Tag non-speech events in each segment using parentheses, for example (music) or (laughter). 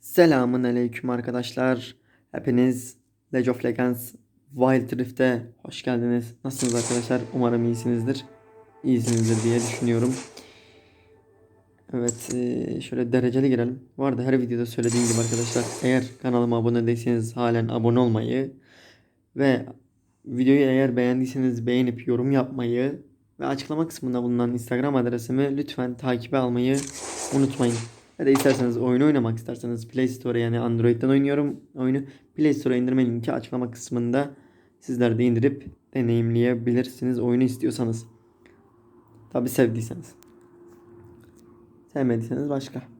Selamun aleyküm arkadaşlar. Hepiniz League of Legends Wild Rift'e hoş geldiniz. Nasılsınız arkadaşlar? Umarım iyisinizdir. İyisinizdir diye düşünüyorum. Evet eee, şöyle dereceli girelim. Bu arada her videoda söylediğim gibi arkadaşlar eğer kanalıma abone değilseniz halen abone olmayı ve videoyu eğer beğendiyseniz beğenip yorum yapmayı ve açıklama kısmında bulunan Instagram adresimi lütfen takibe almayı unutmayın. Ya da isterseniz oyunu oynamak isterseniz Play Store yani Android'den oynuyorum oyunu. Play Store'a indirme linki açıklama kısmında sizler de indirip deneyimleyebilirsiniz oyunu istiyorsanız. Tabi sevdiyseniz. Sevmediyseniz başka.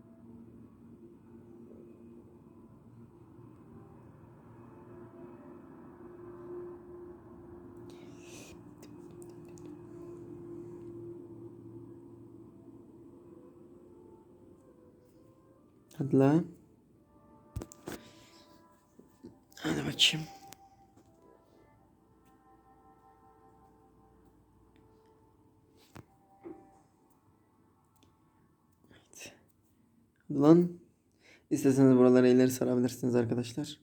Hadi la. Hadi bakayım. Evet. Hadi lan. İsterseniz buralara ileri sarabilirsiniz arkadaşlar.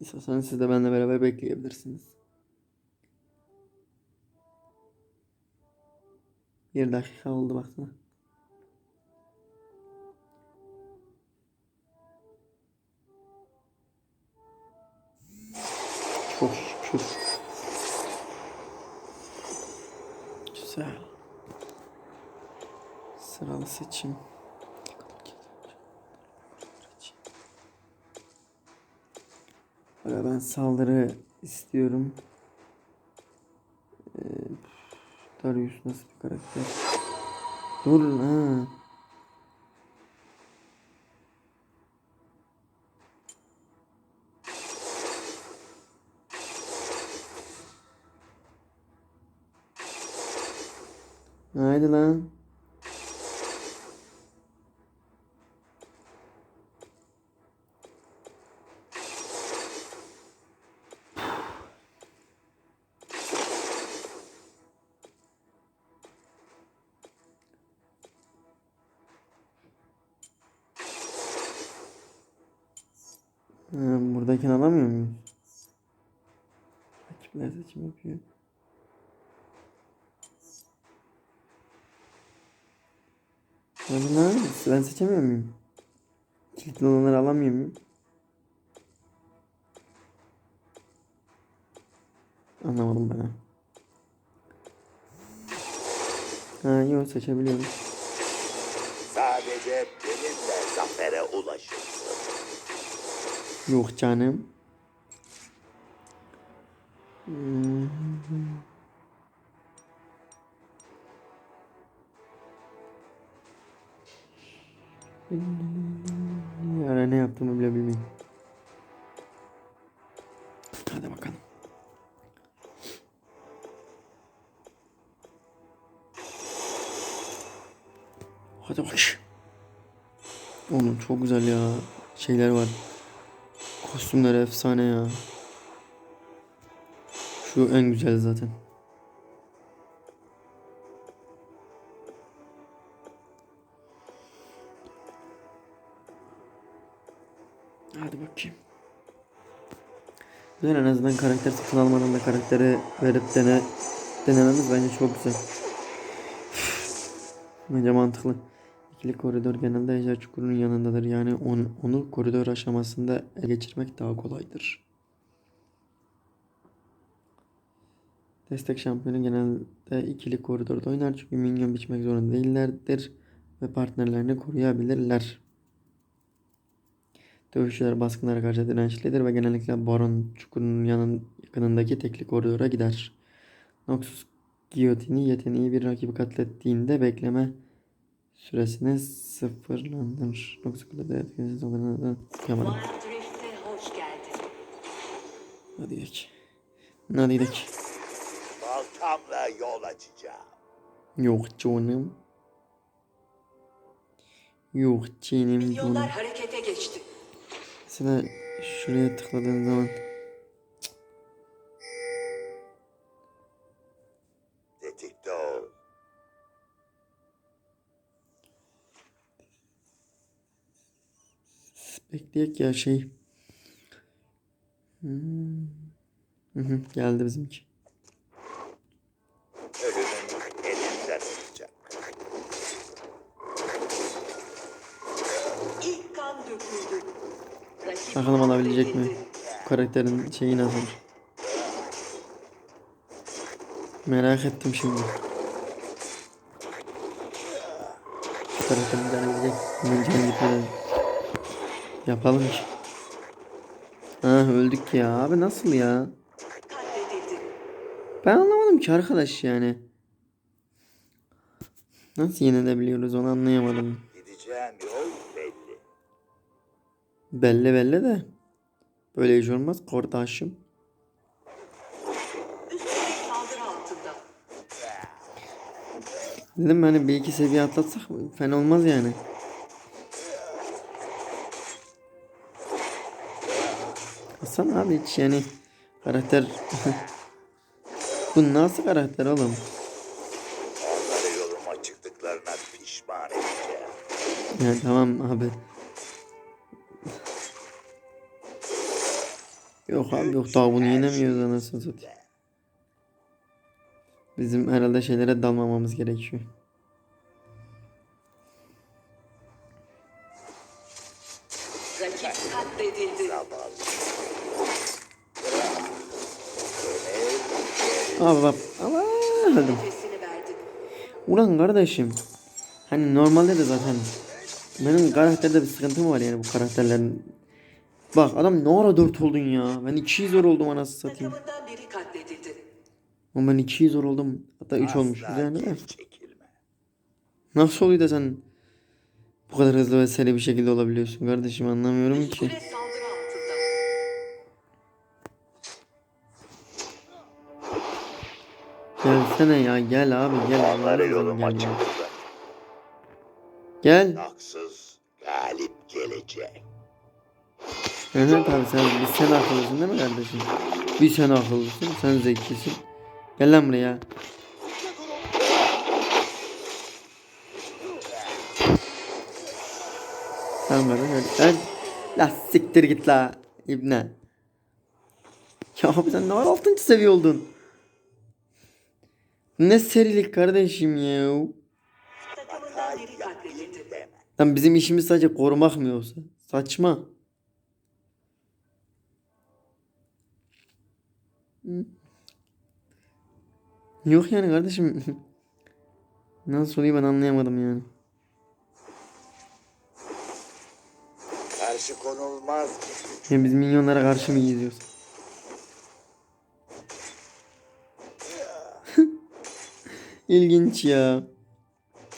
İsterseniz siz de benimle beraber bekleyebilirsiniz. Bir dakika oldu baksana. Güzel. Sıralı seçim. Böyle ben saldırı istiyorum. Ee, Darius nasıl bir karakter? Dur ha. Haydi lan. Ha, buradakini alamıyor muyuz? Rakipler seçim yapıyor. Hadi lan ben seçemiyor muyum? Kilitli olanları alamıyor muyum? Anlamadım ben. ha. Ha yok seçebiliyorum. Sadece benimle zafere ulaşırsın. Yok canım. Hmm. Ara ne yaptığımı bile bilmiyorum. Hadi bakalım. Hadi bak. Oğlum çok güzel ya. Şeyler var. Kostümler efsane ya. Şu en güzel zaten. Hadi bakayım. Güzel en azından karakter satın almadan da karakteri verip dene, denememiz bence çok güzel. Bence mantıklı. İkili koridor genelde ejder çukurunun yanındadır. Yani onu, onu koridor aşamasında ele geçirmek daha kolaydır. Destek şampiyonu genelde ikili koridorda oynar çünkü minyon biçmek zorunda değillerdir ve partnerlerini koruyabilirler. Dövüşçüler baskınlara karşı dirençlidir ve genellikle Baron çukurunun yanın yakınındaki tekli koridora gider. Noxus giyotini yeteneği bir rakibi katlettiğinde bekleme süresini sıfırlandır. Noxus kulede etkisiz olanlardan yapamadım. Hadi gidelim. Hadi gidelim. Baltamla yol açacağım. Yok canım. Yok canım canım. Milyonlar harekete geçti. Mesela şuraya tıkladığın zaman Tetikte ol. Bekleyek ya şey. Hmm. Hı hı, geldi bizimki. İlk kan döküldü. Bakalım alabilecek mi? Bu karakterin şeyi nasıl? Merak ettim şimdi. Bu karakterin. Hemen canı gitmeden. Yapalım ki. Ha öldük ya. Abi nasıl ya? Ben anlamadım ki arkadaş yani. Nasıl yenilebiliyoruz onu anlayamadım. Gideceğim yol. Belli belli de. Böyle iş olmaz kardeşim. Dedim hani bir iki seviye atlatsak fena olmaz yani. Hasan abi hiç yani karakter (laughs) Bu nasıl karakter oğlum? Onlara yoluma çıktıklarına pişman edeceğim. Yani tamam abi. Yok abi yok daha bunu yenemiyoruz anasını satayım. Bizim herhalde şeylere dalmamamız gerekiyor. Rakip katledildi. Abi bak ama öldüm. Ulan kardeşim. Hani normalde de zaten benim karakterde bir sıkıntım var yani bu karakterlerin. Bak adam ne ara 4 oldun ya. Ben 200 zor oldum anasını satayım. Takımından biri katledildi. Ama ben 200 zor oldum. Hatta 3 olmuş Asla yani de. geri çekilme. Nasıl oluyor da sen bu kadar hızlı ve seri bir şekilde olabiliyorsun kardeşim anlamıyorum ki. Gelsene ya gel abi gel. Seversen yoluma gel ya. Gel. Haksız galip gelecek. Evet abi sen, biz sen akıllısın değil mi kardeşim? Bir sen akıllısın, sen zekisin. Gel lan buraya. Tamam kardeşim hadi. La siktir git la ibne. Ya abi sen ne var 6. seviye. Ne serilik kardeşim ya. Lan bizim işimiz sadece korumak mı yoksa? Saçma. Yok yani kardeşim. (laughs) Nasıl oluyor ben anlayamadım yani. Karşı konulmaz. Ya biz minyonlara karşı mı gidiyoruz? (laughs) İlginç ya.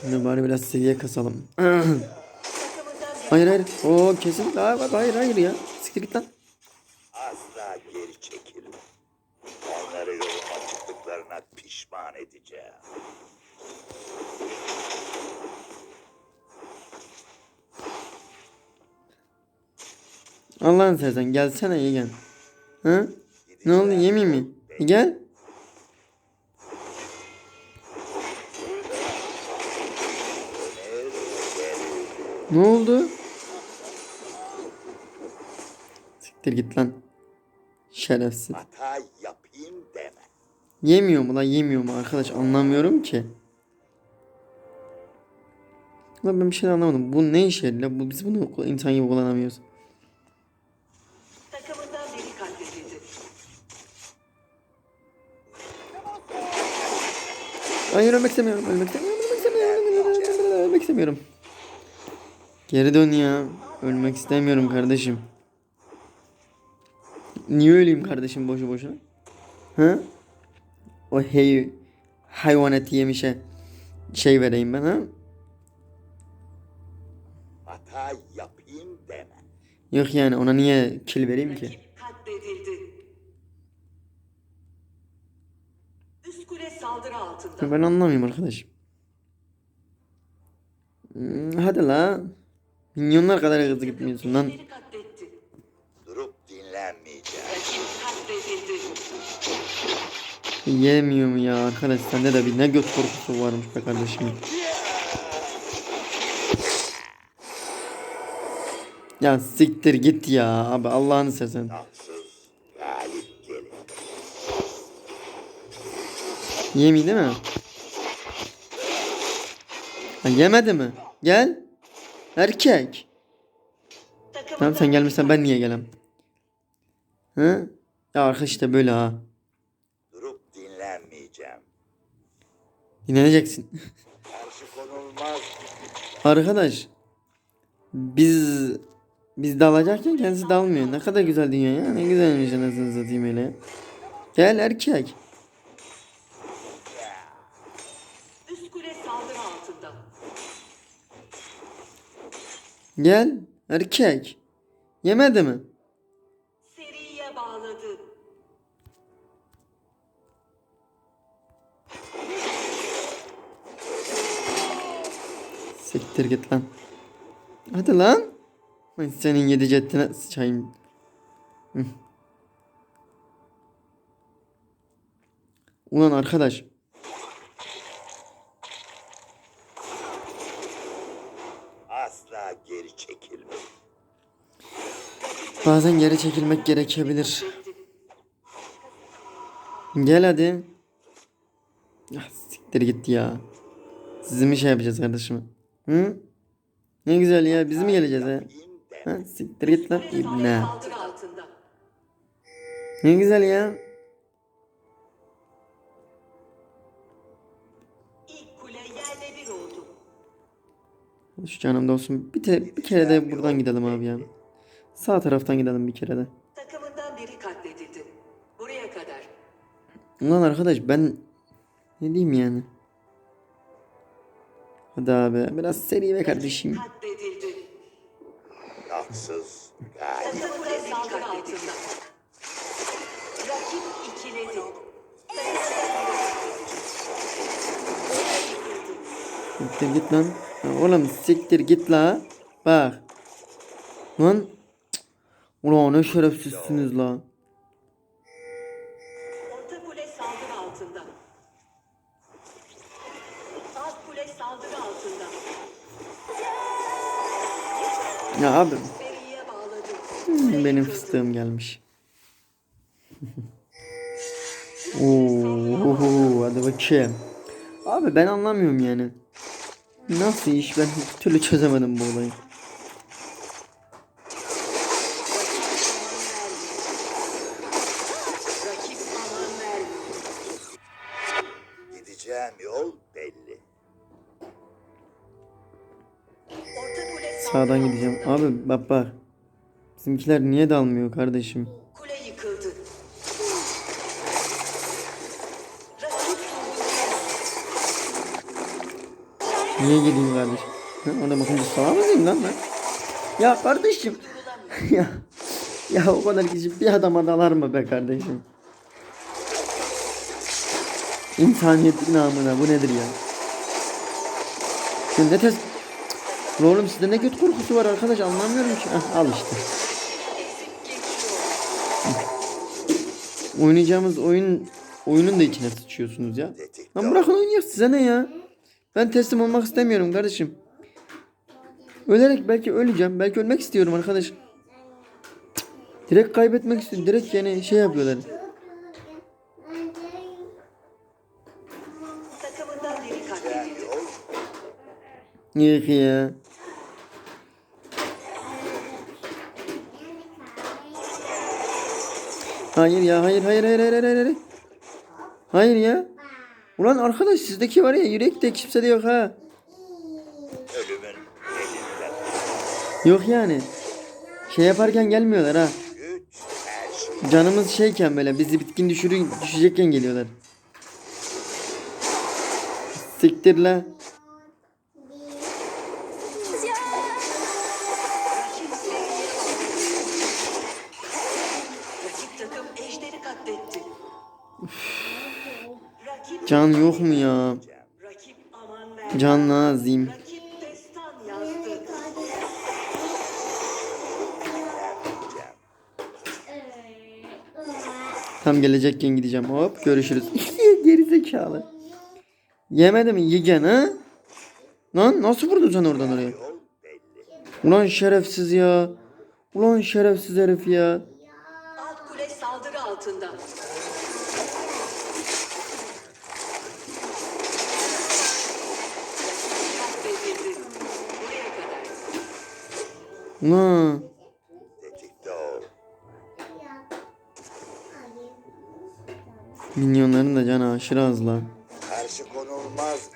Şimdi bari biraz seviye kasalım. (clears throat) Hayır hayır. Oo bak, hayır hayır ya. Siktir git lan. Asla geri çekilme. Onları yoluma çıktıklarına pişman edeceğim. Allah'ını seversen gelsene iyi gel. Ha? Ne oldu yemeyeyim mi? E, Gel. Ne oldu? Siktir git lan. Şerefsiz. Yemiyor mu lan yemiyor mu arkadaş anlamıyorum ki. Lan ben bir şey anlamadım. Bu ne işe yarıyor? Bu, biz bunu insan gibi kullanamıyoruz. Hayır ölmek istemiyorum. Ölmek istemiyorum. Ölmek istemiyorum. Ölmek istemiyorum. Geri dön ya. Ölmek istemiyorum kardeşim. Niye öleyim kardeşim boşu boşuna? Ha? O hey hayvanat yemişe şey vereyim ben ha? Hata yapayım deme. Yok yani ona niye kill vereyim ki? Ben anlamıyorum arkadaşım. Hmm, Hadi la. Minyonlar kadar hızlı gitmiyorsun lan. Yemiyor mu ya arkadaş sende de bir ne göt korkusu varmış be kardeşim. Ya siktir git ya abi Allah'ını seversen. Haksız galip gelir. Yemi değil mi? Ha, yemedi mi? Gel. Erkek. Tamam sen gelmesen ben niye gelem? Hı? Ya arkadaş işte böyle ha. Konulmaz. Arkadaş biz biz dalacakken kendisi dalmıyor. Ne kadar güzel dünya ya. Ne güzelmiş anasını satayım öyle. Gel erkek. Gel erkek. Yemedi mi? Siktir git lan. Hadi lan. Ay senin yedi cettine sıçayım. Hı. Ulan arkadaş. Asla geri çekilme. Bazen geri çekilmek gerekebilir. Gel hadi. Ya siktir git ya. Sizi mi şey yapacağız kardeşim? Hı? Ne güzel ya biz mi geleceğiz ha? Ha siktir git lan ibne. Ne güzel ya. Şu canımda olsun. Bir, te, bir kere de buradan gidelim abi ya. Sağ taraftan gidelim bir kere de. Takımından biri katledildi. Buraya kadar. Ulan arkadaş ben ne diyeyim yani? Hadi abi biraz seri be kardeşim. Haksız. Siktir git lan. Oğlum siktir git la. Bak. Lan. Ulan ne şerefsizsiniz la. Ya abi. Kule benim fıstığım gelmiş. (laughs) Oo, hadi bakayım. Abi ben anlamıyorum yani. Nasıl iş ben bir türlü çözemedim bu olayı. Gideceğim yol Sağdan gideceğim. Abi bak bak. Bizimkiler niye dalmıyor kardeşim? Kule yıkıldı. Niye gideyim kardeşim? Ha, ona bakınca salak mıyım lan ben? Ya kardeşim. (laughs) ya ya o kadar kişi bir adama dalar mı be kardeşim? İnsaniyet namına bu nedir ya? Ya ne tez... Oğlum sizde ne kötü korkusu var arkadaş anlamıyorum ki. Heh, al işte. Oynayacağımız oyun oyunun da içine sıçıyorsunuz ya. Lan bırakın oynayalım size ne ya? Ben teslim olmak istemiyorum kardeşim. Ölerek belki öleceğim. Belki ölmek istiyorum arkadaş. Direkt kaybetmek istiyorum. Direkt yani şey yapıyorlar. Yık ya. Hayır ya hayır hayır hayır hayır hayır hayır. Hayır ya. Ulan arkadaş sizdeki var ya yürekte kimse de yok ha. Yok yani. Şey yaparken gelmiyorlar ha. Canımız şeyken böyle bizi bitkin düşürü düşecekken geliyorlar. Siktir la. Can yok mu ya? Can lazım. Tam gelecekken gideceğim. Hop görüşürüz. (laughs) Geri zekalı. Yemedi mi yigen ha? Lan nasıl vurdun sen oradan oraya? Ulan şerefsiz ya. Ulan şerefsiz herif ya. Alt kule saldırı altında. Katledildi. Buraya kadar. Ol. Minyonların da canı aşırı az lan. Karşı konulmaz.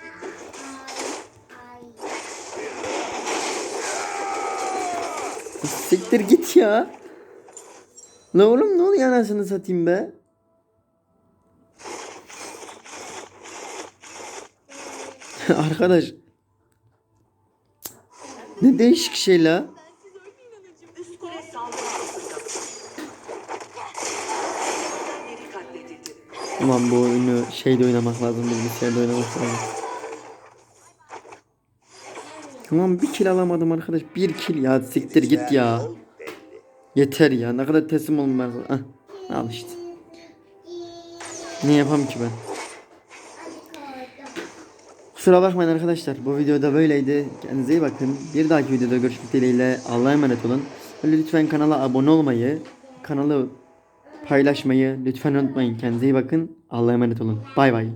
Siktir git ya. Ne oğlum ne oluyor anasını satayım be. (laughs) Arkadaş. Ne değişik şey la. Üst kule saldırı altında. Biri katledildi. Ulan bu oyunu şeyde oynamak lazım bilgisayarda oynamak lazım. Ulan bir kill alamadım arkadaş. Bir kill ya siktir git ya. Yeter ya ne kadar teslim olun ben. Ah, al işte. Ne yapayım ki ben? Kusura bakmayın arkadaşlar. Bu videoda böyleydi. Kendinize iyi bakın. Bir dahaki videoda görüşmek dileğiyle. Allah'a emanet olun. Lütfen kanala abone olmayı, kanalı paylaşmayı lütfen unutmayın. Kendinize iyi bakın. Allah'a emanet olun. Bay bay.